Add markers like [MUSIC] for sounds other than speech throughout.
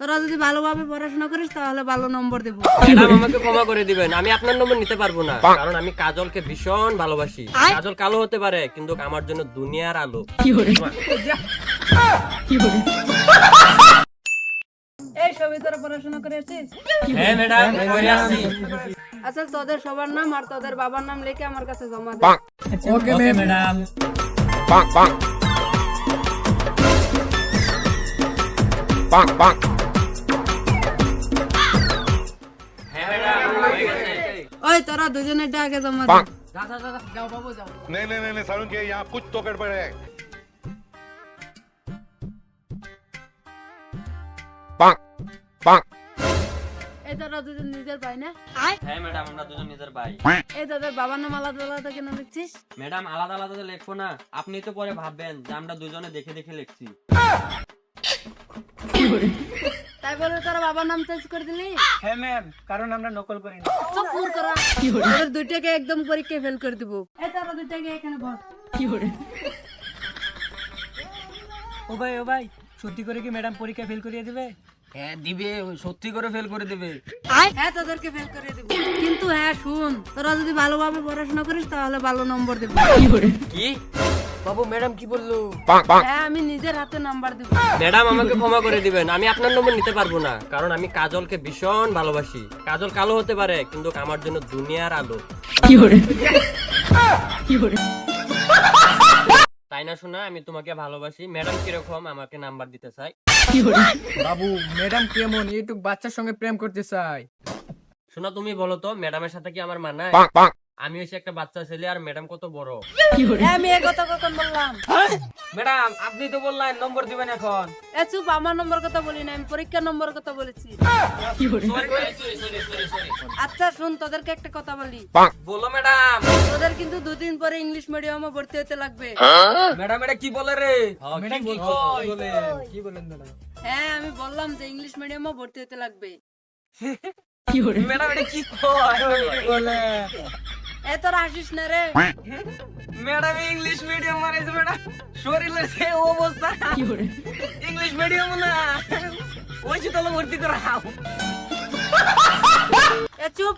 তোরা যদি ভালোভাবে পড়াশোনা করিস তাহলে ভালো নম্বর দেবো। ম্যাডাম আমাকে ক্ষমা করে দিবেন। আমি আপনার নম্বর নিতে পারব না কারণ আমি কাজলকে ভীষণ ভালোবাসি। কাজল কালো হতে পারে কিন্তু আমার জন্য দুনিয়ার আলো। এই সবই তোরা পড়াশোনা করে আসছিস হ্যাঁ ম্যাডাম আচ্ছা তোদের সবার নাম আর তোদের বাবার নাম লিখে আমার কাছে জমা দে। Okay madam. bonk, bonk. Bonk, bonk. ওই তোরা দুজনেরটা আগে জমা দে bonk. नहीं नहीं नहीं नहीं सारुण के यहाँ कुछ तो गड़बड़ है bonk, bonk. এই তোরা দুজন নিজের ভাই না হ্যাঁ ম্যাডাম আমরা দুজন নিজের ভাই এই তোদের বাবার নাম আলাদা আলাদা কেন লিখছিস ম্যাডাম আলাদা আলাদা তো লিখবো না আপনি তো পরে ভাববেন যে আমরা দুজনে দেখে দেখে লিখছি [LAUGHS] তাই বলে তোরা বাবার নাম চেঞ্জ করে দিলি? হ্যাঁ ম্যাম কারণ আমরা নকল করি না। চুপ মুর করা দুইটাকে একদম পরীক্ষায় ফেল করে দিব। এই তোরা দুইটাকে এখানে বস ও ভাই ও ভাই সত্যি করে কি ম্যাডাম পরীক্ষা ফেল করিয়ে দিবে? হ্যাঁ দিবে সত্যি করে ফেল করে দেবে। হ্যাঁ তোদেরকে ফেল করে দিব। কিন্তু হ্যাঁ শুন তোরা যদি ভালোভাবে পড়াশোনা করিস তাহলে ভালো নম্বর দেবো। কি? বাবু ম্যাডাম কি বলল. হ্যাঁ আমি নিজের হাতে নাম্বার দিব। ম্যাডাম আমাকে ক্ষমা করে দিবেন। আমি আপনার নম্বর নিতে পারব না কারণ আমি কাজলকে ভীষণ ভালোবাসি। কাজল কালো হতে পারে কিন্তু আমার জন্য দুনিয়ার আলো। তাই না শোনা আমি তোমাকে ভালোবাসি। ম্যাডাম কীরকম আমাকে নাম্বার দিতে চাই বাবু ম্যাডাম কেমন? এইটুক বাচ্চার সঙ্গে প্রেম করতে চাই। শোনা তুমি বলো তো ম্যাডামের সাথে কি আমার মানায়. আমি হচ্ছে একটা বাচ্চা ছেলে আর ম্যাডাম কত বড়। হ্যাঁ আমি এই কথা কখন বললাম? ম্যাডাম আপনি তো বললেন নম্বর দিবেন এখন। এ চুপ আমার নম্বর কথা বলি না আমি পরীক্ষার নম্বর কথা বলেছি। আচ্ছা শুন তোদেরকে একটা কথা বলি। বলো ম্যাডাম। তোদের কিন্তু দুদিন পরে ইংলিশ মিডিয়ামে ভর্তি হতে লাগবে। ম্যাডাম এটা কি বলে রে? ম্যাডাম কি বলেন কি বলেন ম্যাডাম হ্যাঁ আমি বললাম যে ইংলিশ মিডিয়ামে ভর্তি হতে লাগবে। কি [LAUGHS] ম্যাডাম এটা কি কয়? বলে? এ তোরা হাসিস না রে। ম্যাডাম ইংলিশ মিডিয়াম মারাইছে ম্যাডাম। শরীরের সে অবস্থা। ইংলিশ মিডিয়াম না। ওই যে তাহলে ভর্তি করা এ চুপ।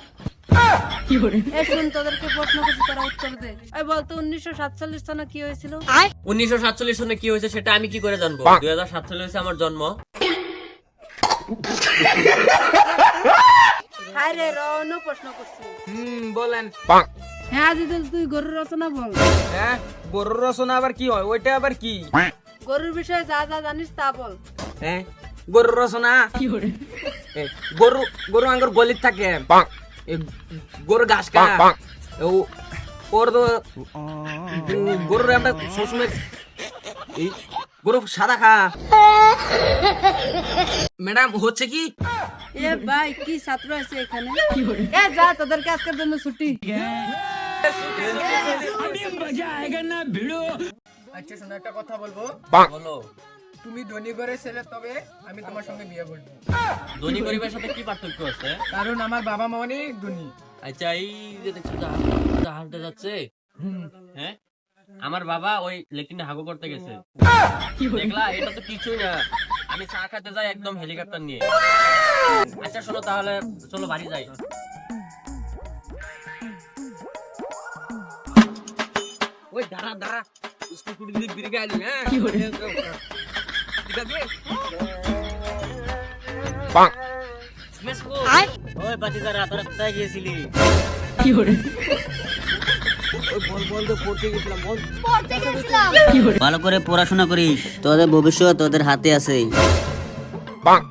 সনে কি হয়েছিল? উনিশশো সাতচল্লিশ কি হয়েছে সেটা আমি কি করে জানব? দুই হাজার সাতচল্লিশ আমার জন্ম। হায় রে রনু প্রশ্ন করছি। হুম বলেন. হ্যাঁ আজিদুল তুই গরুর রচনা বল। হ্যাঁ গরুর রচনা আবার কি হয়? ওইটা আবার কি? গরুর বিষয়ে যা যা জানিস তা বল। হ্যাঁ গরুর রচনা? কি এ, গরু গরু আঙ্গুর গলিত থাকে। গরু ঘাস bonk, খা bonk. ও- ওর তো গরুর আমরা সবসময় এই গরু সাদা খা। ম্যাডাম হচ্ছে কি? এ ভাই কি ছাত্র আছে এখানে? এ যা তোদেরকে আজকের জন্য ছুটি। আচ্ছা শোনো একটা কথা বলব। বলো তুমি ধনী ঘরের ছেলে তবে আমি তোমার সঙ্গে বিয়ে করব। ধনী পরিবারের সাথে কি পার্থক্য আছে? কারণ আমার বাবা মা অনেক ধনী। আচ্ছা এই যে দেখছ জাহাজটা যাচ্ছে। হ্যাঁ? আমার বাবা ওই লেট্রিনে হাগু করতে গেছে। দেখলা এটা তো কিছুই না। আমি চা খেতে যাই একদম হেলিকপ্টার নিয়ে। আচ্ছা শোনো তাহলে চলো বাড়ি যাই। দাঁড়া দাঁড়া। স্কুটি দিয়ে বিরিগে আলি হ্যাঁ? ঠিক আছে. মেসকো ওই বাতিদারা তোরা কোথায় গিয়েছিলি? ওই গেছিলাম বল। ভালো করে পড়াশোনা করিস তোদের ভবিষ্যৎ তোদের হাতে আছে। Bonk.